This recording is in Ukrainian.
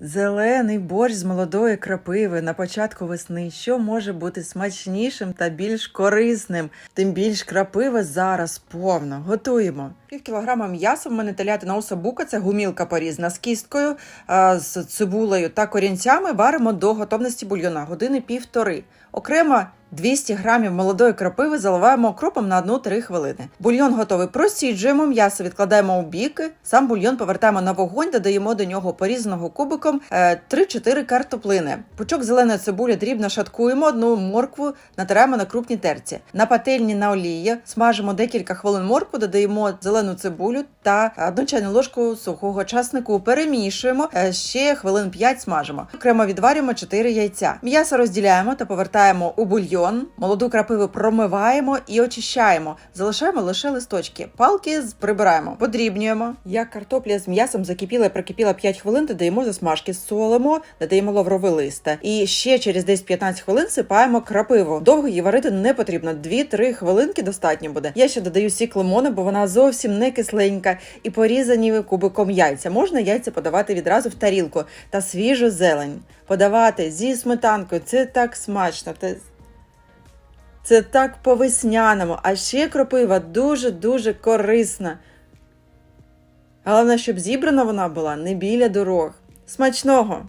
Зелений борщ з молодої крапиви на початку весни. Що може бути смачнішим та більш корисним? Тим більш крапива зараз повно. Готуємо. Пів кілограма м'яса в мене телятина осабука, це гумілка порізна з кісткою, з цибулею та корінцями варимо до готовності бульйона години півтори. Окремо 200 грамів молодої крапиви заливаємо окропом на 1-3 хвилини. Бульйон готовий. Просіджуємо м'ясо, відкладаємо у біки. Сам бульйон повертаємо на вогонь, додаємо до нього порізаного кубиком е, 3-4 картоплини. Пучок зеленої цибулі дрібно шаткуємо, одну моркву натираємо на крупній терці. На пательні на олії смажимо декілька хвилин моркву, додаємо зелену цибулю та одну чайну ложку сухого часнику. Перемішуємо е, ще хвилин 5 смажимо. Окремо відварюємо 4 яйця. М'ясо розділяємо та повертаємо у бульйон. Молоду крапиву промиваємо і очищаємо. Залишаємо лише листочки. Палки прибираємо, подрібнюємо. Як картопля з м'ясом закипіла і прокипіла 5 хвилин, додаємо засмажки, солимо, додаємо лаврове листа. І ще через десь 15 хвилин сипаємо крапиву. Довго її варити не потрібно. 2-3 хвилинки достатньо буде. Я ще додаю сік лимону, бо вона зовсім не кисленька. І порізані кубиком яйця. Можна яйця подавати відразу в тарілку та свіжу зелень. Подавати зі сметанкою. Це так смачно. Це так по-весняному, а ще кропива дуже-дуже корисна. Головне, щоб зібрана вона була не біля дорог. Смачного!